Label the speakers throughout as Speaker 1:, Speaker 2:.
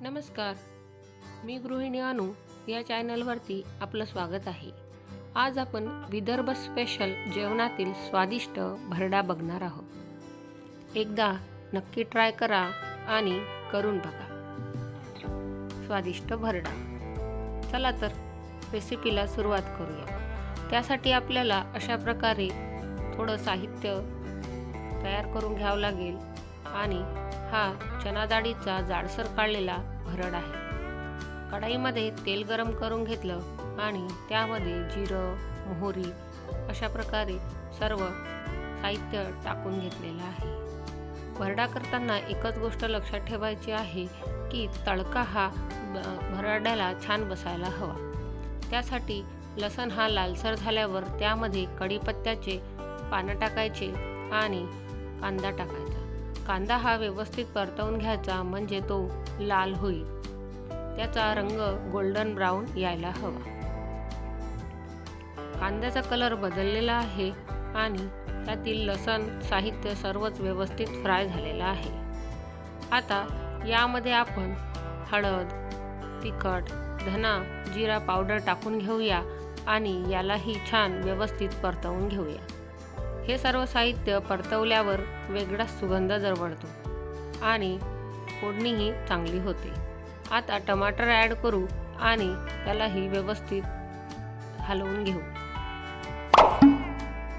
Speaker 1: नमस्कार. मी गृहिणी अनु या चॅनलवरती आपलं स्वागत आहे. आज आपण विदर्भ स्पेशल जेवणातील स्वादिष्ट भरडा बघणार आहोत. एकदा नक्की ट्राय करा आणि करून बघा. स्वादिष्ट भरडा. चला तर रेसिपीला सुरुवात करूया. त्यासाठी आपल्याला अशा प्रकारे थोडं साहित्य तयार करून घ्यावं लागेल आणि हा चना डाळीचा जाडसर काढलेला भरड आहे. कढाईमध्ये तेल गरम करून घेतलं आणि त्यामध्ये जिरं मोहरी अशा प्रकारे सर्व साहित्य टाकून घेतलेलं आहे. भरडा करताना एकच गोष्ट लक्षात ठेवायची आहे की तडका हा ब- भरड्याला छान बसायला हवा. त्यासाठी लसण हा लालसर झाल्यावर त्यामध्ये कढीपत्त्याचे पानं टाकायचे आणि कांदा टाकायचा. कांदा हा व्यवस्थित परतवून घ्यायचा म्हणजे तो लाल होईल. त्याचा रंग गोल्डन ब्राऊन यायला हवा. कांद्याचा कलर बदललेला आहे आणि त्यातील लसण साहित्य सर्वच व्यवस्थित फ्राय झालेलं आहे. आता यामध्ये आपण हळद तिखट धना जिरा पावडर टाकून घेऊया आणि यालाही छान व्यवस्थित परतवून घेऊया. हे सर्व साहित्य परतवल्यावर वेगळाच सुगंध दरवळतो आणि फोडणीही चांगली होते. आता टमाटर ॲड करू आणि त्यालाही व्यवस्थित हलवून घेऊ.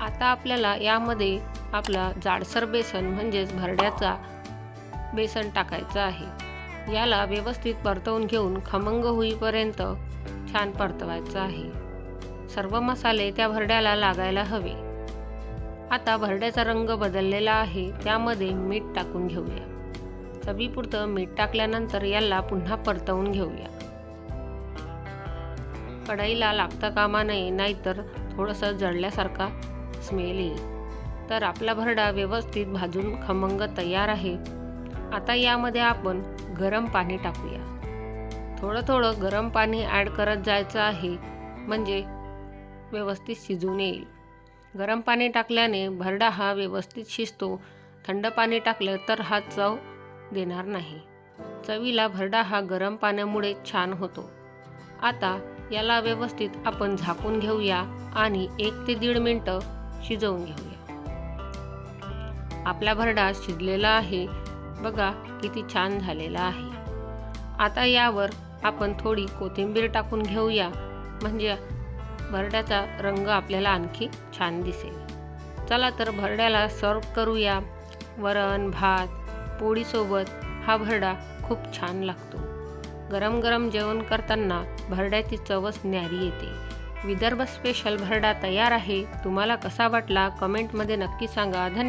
Speaker 1: आता आपल्याला यामध्ये आपला जाडसर बेसन म्हणजेच भरड्याचा बेसन टाकायचं आहे. याला व्यवस्थित परतवून घेऊन खमंग होईपर्यंत छान परतवायचं आहे. सर्व मसाले त्या भरड्याला लागायला हवे. आता भरड्याचा रंग बदललेला आहे त्यामध्ये मीठ टाकून घेऊया. चवीपुरतं मीठ टाकल्यानंतर याला पुन्हा परतवून घेऊया. कढईला लागता कामा नये नाहीतर थोडंसं जळल्यासारखा स्मेल येईल. तर आपला भरडा व्यवस्थित भाजून खमंग तयार आहे. आता यामध्ये आपण गरम पाणी टाकूया. थोडं थोडं गरम पाणी ॲड करत जायचं आहे म्हणजे व्यवस्थित शिजून येईल. गरम पाणी टाकल्याने भरडा हा व्यवस्थित शिजतो. थंड पाणी टाकलं तर हा चव देणार नाही. चवीला भरडा हा गरम पाण्यामुळे छान होतो. आता याला व्यवस्थित आपण झाकून घेऊया आणि एक ते दीड मिनटं शिजवून घेऊया. आपला भरडा शिजलेला आहे. बघा किती छान झालेला आहे. आता यावर आपण थोडी कोथिंबीर टाकून घेऊया. म्हणजे भरड्याचा रंग आपल्याला आणखी छान दिसेल. चला तर भरड्याला सर्व करूया. वरण भात पोळीसोबत हा भरडा खूप छान लागतो. गरम गरम जेवण करताना भरड्याची चवच न्यारी येते. विदर्भ स्पेशल भरडा तयार आहे. तुम्हाला कसा वाटला? कमेंटमध्ये नक्की सांगा. धन्यवाद.